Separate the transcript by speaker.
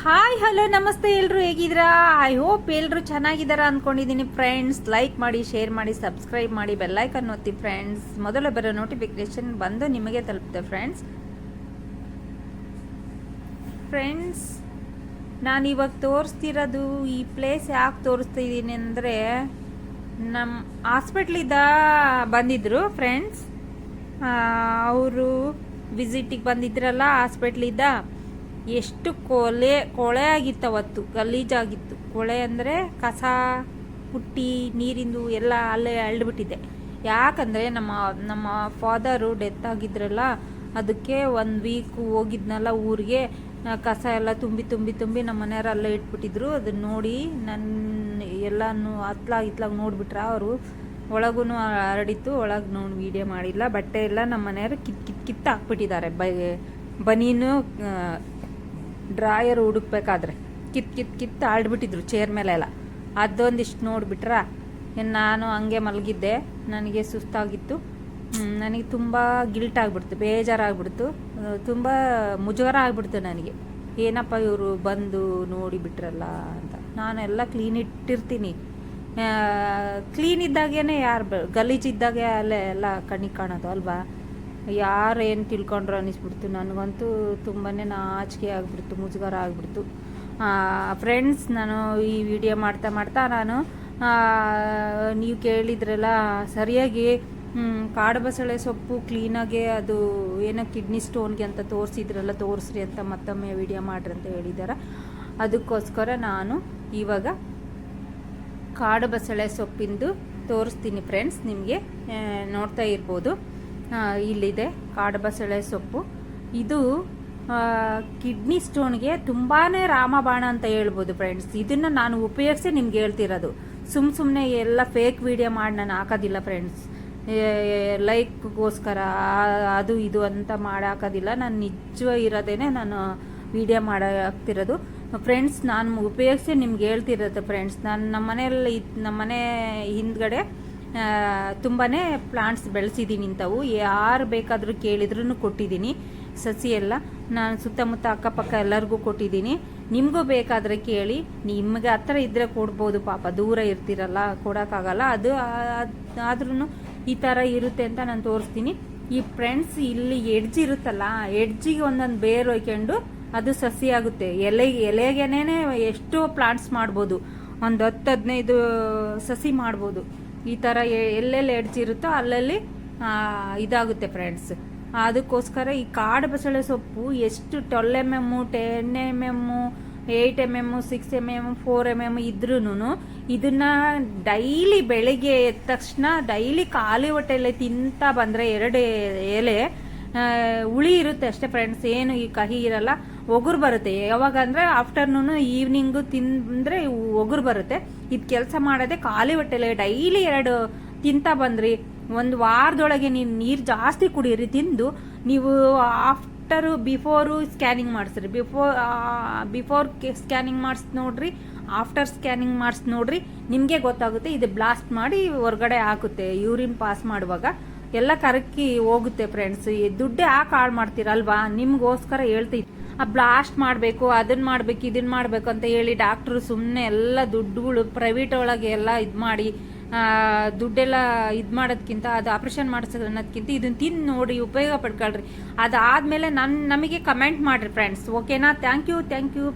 Speaker 1: Hi hello ನಮಸ್ತೆ ಎಲ್ಲರೂ ಹೇಗಿದ್ದೀರಾ? ಐ ಹೋಪ್ ಎಲ್ಲರೂ ಚೆನ್ನಾಗಿದ್ದಾರಾ ಅಂದ್ಕೊಂಡಿದ್ದೀನಿ ಫ್ರೆಂಡ್ಸ್ ಲೈಕ್ ಮಾಡಿ ಶೇರ್ ಮಾಡಿ ಸಬ್ಸ್ಕ್ರೈಬ್ ಮಾಡಿ ಬೆಲ್ಲೈಕನ್ ಒತ್ತಿ ಫ್ರೆಂಡ್ಸ್ ಮೊದಲ ಬರೋ ನೋಟಿಫಿಕೇಶನ್ ಬಂದು ನಿಮಗೆ ತಲುಪಿದೆ ಫ್ರೆಂಡ್ಸ್ ಫ್ರೆಂಡ್ಸ್ ನಾನು ಇವಾಗ ತೋರಿಸ್ತಿರೋದು ಈ ಪ್ಲೇಸ್ ಯಾಕೆ ತೋರಿಸ್ತಾ ಇದ್ದೀನಿ ಅಂದರೆ ನಮ್ಮ ಹಾಸ್ಪಿಟ್ಲಿಂದ ಬಂದಿದ್ರು ಫ್ರೆಂಡ್ಸ್ ಅವರು ವಿಸಿಟಿಗೆ ಬಂದಿದ್ರಲ್ಲ ಹಾಸ್ಪಿಟ್ಲಿಂದ ಎಷ್ಟು ಕೊಲೆ, ಕೊಳೆ ಆಗಿತ್ತು ಅವತ್ತು ಗಲೀಜಾಗಿತ್ತು. ಕೊಳೆ ಅಂದರೆ ಕಸ, ಪುಟ್ಟಿ, ನೀರಿಂದು ಎಲ್ಲ ಅಲ್ಲೇ ಅಳ್ಬಿಟ್ಟಿದೆ. ಯಾಕಂದರೆ ನಮ್ಮ ನಮ್ಮ ಫಾದರು ಡೆತ್ ಆಗಿದ್ರಲ್ಲ, ಅದಕ್ಕೆ ಒಂದು ವೀಕ್ ಹೋಗಿದ್ನಲ್ಲ ಊರಿಗೆ, ಕಸ ಎಲ್ಲ ತುಂಬಿ ತುಂಬಿ ತುಂಬಿ ನಮ್ಮ ಮನೆಯವ್ರು ಅಲ್ಲೇ ಇಟ್ಬಿಟ್ಟಿದ್ರು. ಅದನ್ನ ನೋಡಿ ನನ್ನ ಎಲ್ಲನೂ ಹತ್ಲಾಗ ಇತ್ಲಾಗ ನೋಡಿಬಿಟ್ರೆ ಅವರು. ಒಳಗೂ ಹರಡಿತ್ತು, ಒಳಗೆ ನೋಡಿ ವೀಡಿಯೋ ಮಾಡಿಲ್ಲ. ಬಟ್ಟೆ ಎಲ್ಲ ನಮ್ಮ ಮನೆಯವರು ಕಿತ್ ಕಿತ್ ಕಿತ್ತು ಹಾಕ್ಬಿಟ್ಟಿದ್ದಾರೆ ಬನೀನು ಡ್ರಾಯರ್ ಹುಡುಕ್ಬೇಕಾದ್ರೆ ಕಿತ್ ಕಿತ್ ಕಿತ್ತು ಆಡ್ಬಿಟ್ಟಿದ್ರು ಚೇರ್ ಮೇಲೆಲ್ಲ. ಅದೊಂದಿಷ್ಟು ನೋಡ್ಬಿಟ್ರ? ನಾನು ಹಂಗೆ ಮಲಗಿದ್ದೆ, ನನಗೆ ಸುಸ್ತಾಗಿತ್ತು. ನನಗೆ ತುಂಬ ಗಿಲ್ಟ್ ಆಗಿಬಿಡ್ತು, ಬೇಜಾರಾಗ್ಬಿಡ್ತು. ತುಂಬ ಮುಜುಗರ ಆಗ್ಬಿಡ್ತು ನನಗೆ. ಏನಪ್ಪ ಇವರು ಬಂದು ನೋಡಿಬಿಟ್ರಲ್ಲ ಅಂತ. ಅಂತ ನಾನೆಲ್ಲ ಕ್ಲೀನ್ ಇಟ್ಟಿರ್ತೀನಿ. ಕ್ಲೀನ್ ಇದ್ದಾಗೇನೆ ಯಾರು ಗಲೀಜಿದ್ದಾಗೆ ಅಲ್ಲೇ ಎಲ್ಲ ಕಣ್ಣಿಗೆ ಕಾಣೋದು ಅಲ್ವಾ? ಯಾರು ಏನು ತಿಳ್ಕೊಂಡ್ರು ಅನ್ನಿಸ್ಬಿಡ್ತು. ನನಗಂತೂ ತುಂಬಾ ನಾಚಿಕೆ ಆಗಿಬಿಡ್ತು, ಮುಜುಗರ ಆಗಿಬಿಡ್ತು. ಫ್ರೆಂಡ್ಸ್ ನಾನು ಈ ವಿಡಿಯೋ ಮಾಡ್ತಾ ಮಾಡ್ತಾ ನಾನು ನೀವು ಕೇಳಿದ್ರಲ್ಲ, ಸರಿಯಾಗಿ ಕಾಡು ಬಸಳೆ ಸೊಪ್ಪು ಕ್ಲೀನಾಗೆ ಅದು ಏನೋ ಕಿಡ್ನಿ ಸ್ಟೋನ್ಗೆ ಅಂತ ತೋರಿಸಿದ್ರಲ್ಲ, ತೋರಿಸ್ರಿ ಅಂತ ಮತ್ತೊಮ್ಮೆ ವಿಡಿಯೋ ಮಾಡ್ರಿ ಅಂತ ಹೇಳಿದ್ದಾರೆ ಅದಕ್ಕೋಸ್ಕರ ನಾನು ಇವಾಗ ಕಾಡು ಬಸಳೆ ಸೊಪ್ಪಿಂದು ತೋರಿಸ್ತೀನಿ ಫ್ರೆಂಡ್ಸ್ ನಿಮಗೆ ನೋಡ್ತಾ ಇರ್ಬೋದು. ಇಲ್ಲಿದೆ. ಕಾಡು ಬಸಳೆ ಸೊಪ್ಪು. ಇದು ಕಿಡ್ನಿ ಸ್ಟೋನ್ಗೆ ತುಂಬಾ ರಾಮಬಾಣ ಅಂತ ಹೇಳ್ಬೋದು ಫ್ರೆಂಡ್ಸ್ ಇದನ್ನು ನಾನು ಉಪಯೋಗಿಸಿ ನಿಮ್ಗೆ ಹೇಳ್ತಿರೋದು. ಸುಮ್ಮ ಸುಮ್ಮನೆ ಎಲ್ಲ ಫೇಕ್ ವಿಡಿಯೋ ಮಾಡಿ ನಾನು ಹಾಕೋದಿಲ್ಲ ಫ್ರೆಂಡ್ಸ್ ಲೈಕ್ಗೋಸ್ಕರ ಅದು ಇದು ಅಂತ ಮಾಡಾಕೋದಿಲ್ಲ. ನಾನು ನಿಜ ಇರೋದೇನೆ ನಾನು ವಿಡಿಯೋ ಮಾಡಾಕ್ತಿರೋದು. ಫ್ರೆಂಡ್ಸ್ ನಾನು ಉಪಯೋಗಿಸಿ ನಿಮ್ಗೆ ಹೇಳ್ತಿರೋದು ಫ್ರೆಂಡ್ಸ್ ನಾನು ನಮ್ಮ ಮನೆಯಲ್ಲಿ ನಮ್ಮ ಮನೆ ಹಿಂದ್ಗಡೆ ತುಂಬಾ ಪ್ಲಾಂಟ್ಸ್ ಬೆಳೆಸಿದ್ದೀನಿ ಇಂಥವು. ಯಾರು ಬೇಕಾದರೂ ಕೇಳಿದ್ರೂ ಕೊಟ್ಟಿದ್ದೀನಿ ಸಸಿ ಎಲ್ಲ ನಾನು ಸುತ್ತಮುತ್ತ ಅಕ್ಕಪಕ್ಕ ಎಲ್ಲರಿಗೂ ಕೊಟ್ಟಿದ್ದೀನಿ ನಿಮಗೂ ಬೇಕಾದರೆ ಕೇಳಿ. ನಿಮಗೆ ಹತ್ರ ಇದ್ದರೆ ಕೊಡ್ಬೋದು ಪಾಪ. ದೂರ ಇರ್ತಿರಲ್ಲ, ಕೊಡೋಕ್ಕಾಗಲ್ಲ. ಅದು ಆದ್ರೂ ಈ ಥರ ಇರುತ್ತೆ ಅಂತ ನಾನು ತೋರಿಸ್ತೀನಿ. ಈ ಫ್ರೆಂಡ್ಸ್ ಇಲ್ಲಿ ಎಡ್ಜ್ ಇರುತ್ತಲ್ಲ ಎಡ್ಜಿಗೆ ಒಂದೊಂದು ಬೇರು ಹೊಯ್ಕೊಂಡು ಅದು ಸಸಿ ಆಗುತ್ತೆ. ಎಲೆ ಎಲೆಗೆನೇ ಎಷ್ಟೋ ಪ್ಲಾಂಟ್ಸ್ ಮಾಡ್ಬೋದು. ಒಂದು ಹತ್ತು ಹದಿನೈದು ಸಸಿ ಮಾಡ್ಬೋದು. ಈ ಥರ ಎಲ್ಲೆಲ್ಲಿ ಎಡ್ಜ್ ಇರುತ್ತೋ ಅಲ್ಲಲ್ಲಿ ಇದಾಗುತ್ತೆ ಫ್ರೆಂಡ್ಸ್ ಅದಕ್ಕೋಸ್ಕರ ಈ ಕಾಡು ಬಸಳೆ ಸೊಪ್ಪು ಎಷ್ಟು twelve M M ten M M eight M M six M M four M M ಇದ್ರೂ ಇದನ್ನ ಡೈಲಿ ಬೆಳಿಗ್ಗೆ ಎದ್ದ ತಕ್ಷಣ ಡೈಲಿ ಖಾಲಿ ಹೊಟ್ಟೆಲೆ ತಿಂತಾ ಬಂದರೆ ಎರಡು ಎಲೆ ಹುಳಿ ಇರುತ್ತೆ ಅಷ್ಟೇ ಫ್ರೆಂಡ್ಸ್ ಏನು ಈ ಕಹಿ ಇರಲ್ಲ. ಒಗುರು ಬರುತ್ತೆ. ಯಾವಾಗ ಅಂದ್ರೆ ಆಫ್ಟರ್ನೂನ್ ಈವ್ನಿಂಗು ತಿಂದ್ರೆ ಒಗುರು ಬರುತ್ತೆ. ಇದು ಕೆಲಸ ಮಾಡದೆ ಖಾಲಿ ಹೊಟ್ಟೆಲೆ ಡೈಲಿ ಎರಡು ತಿಂತಾ ಬಂದ್ರಿ. ಒಂದು ವಾರದೊಳಗೆ ನೀವು ನೀರು ಜಾಸ್ತಿ ಕುಡೀರಿ, ತಿಂದು ನೀವು ಆಫ್ಟರ್ ಬಿಫೋರು ಸ್ಕ್ಯಾನಿಂಗ್ ಮಾಡಿಸ್ರಿ. ಬಿಫೋರ್ ಬಿಫೋರ್ ಸ್ಕ್ಯಾನಿಂಗ್ ಮಾಡಿಸ್ ನೋಡ್ರಿ ಆಫ್ಟರ್ ಸ್ಕ್ಯಾನಿಂಗ್ ಮಾಡಿಸ್ ನೋಡ್ರಿ. ನಿಮಗೆ ಗೊತ್ತಾಗುತ್ತೆ, ಇದು ಬ್ಲಾಸ್ಟ್ ಮಾಡಿ ಹೊರಗಡೆ ಹಾಕುತ್ತೆ. ಯೂರಿನ್ ಪಾಸ್ ಮಾಡುವಾಗ ಎಲ್ಲ ಕರಕಿ ಹೋಗುತ್ತೆ ಫ್ರೆಂಡ್ಸ್ ದುಡ್ಡೇ ಯಾಕೆ ಹಾಳು ಮಾಡ್ತೀರಲ್ವಾ? ನಿಮ್ಗೋಸ್ಕರ ಹೇಳ್ತೀನಿ ಬ್ಲಾಸ್ಟ್ ಮಾಡಬೇಕು ಅದನ್ನ ಮಾಡ್ಬೇಕು ಇದನ್ನ ಮಾಡ್ಬೇಕು ಅಂತ ಹೇಳಿ ಡಾಕ್ಟ್ರು ಸುಮ್ಮನೆ ಎಲ್ಲ ದುಡ್ಡುಗಳು ಪ್ರೈವೇಟ್ ಒಳಗೆ ಎಲ್ಲ ಇದು ಮಾಡಿ ಆ, ದುಡ್ಡೆಲ್ಲ ಇದು ಮಾಡೋದ್ಕಿಂತ ಅದು ಆಪ್ರೇಷನ್ ಮಾಡಿಸೋದು ಅನ್ನೋದ್ಕಿಂತ ಇದನ್ನ ತಿಂದು ನೋಡಿ ಉಪಯೋಗ ಪಡ್ಕೊಳ್ರಿ. ಅದಾದ್ಮೇಲೆ ನನ್ನ ನಮಗೆ ಕಮೆಂಟ್ ಮಾಡಿರಿ ಫ್ರೆಂಡ್ಸ್ ಓಕೆನಾ ಥ್ಯಾಂಕ್ ಯು ಥ್ಯಾಂಕ್ ಯು